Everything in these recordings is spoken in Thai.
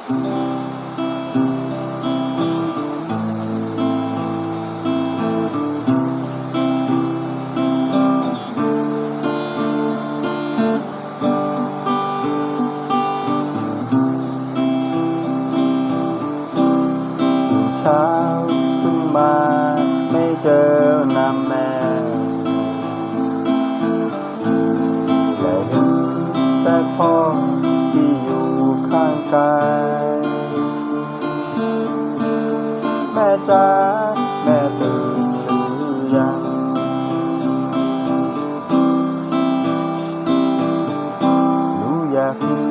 เช้าขึ้นมาไม่เจอน้ำแม่ ม่จ๋าแม่ตื่นหรือยัง หนูอยากกิน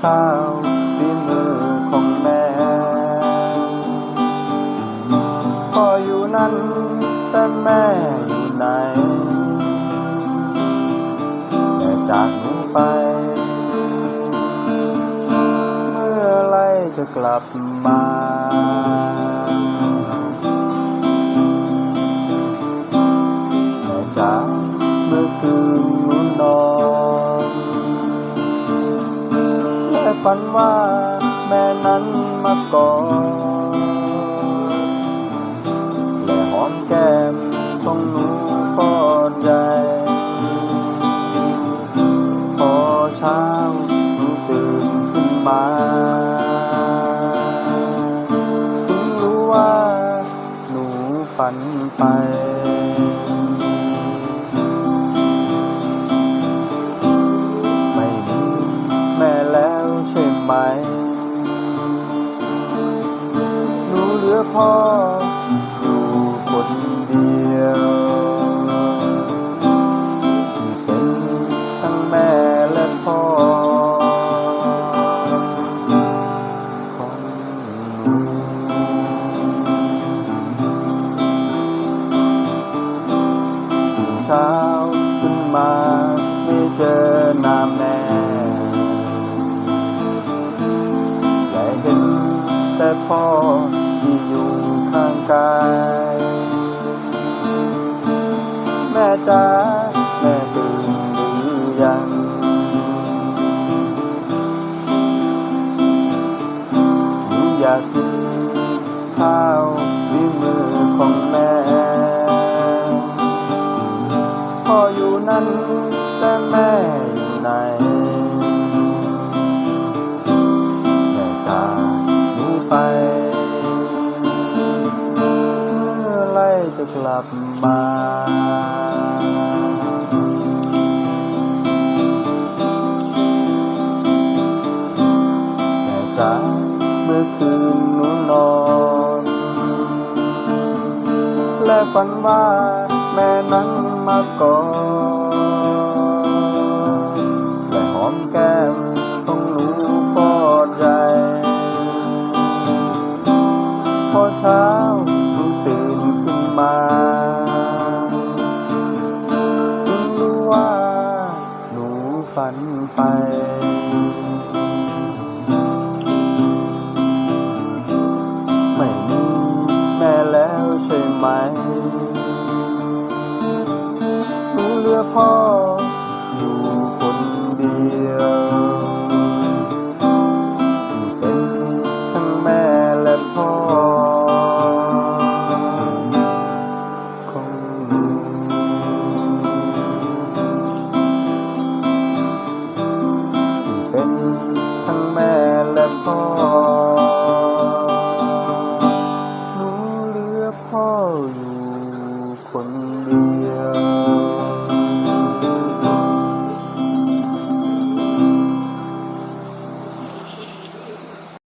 ข้าวฝีมือของแม่ พ่ออยู่นั้นแต่แม่อยู่ไหน แม่จากหนูไป เมื่อไรจะกลับมา ฝันว่าแม่นั้นมาก่อดและหอมแก้มของหนูกอดใหญ่พอเช้าหนูตื่นขึ้นมาถึงรู้ว่าหนูฝันไป พ่ออยู่คนเดียวที่เป็นทั้งแม่และพ่อของหนูตื่นเช้าขึ้นมาไม่เจอหน้าแม่และเห็นแต่พ่อ กาย แม่จ้าแม่ตื่นหรือยังหนูอยากกินข้าว กลับมาแต่จากเมื่อคืนหนูนอน และฝันว่าแม่นั้นมากอด หนูเหลือพ่ออยู่คนเดียวที่เป็นทั้งแม่และพ่อของหนูที่เป็นทั้งแม่และพ่อ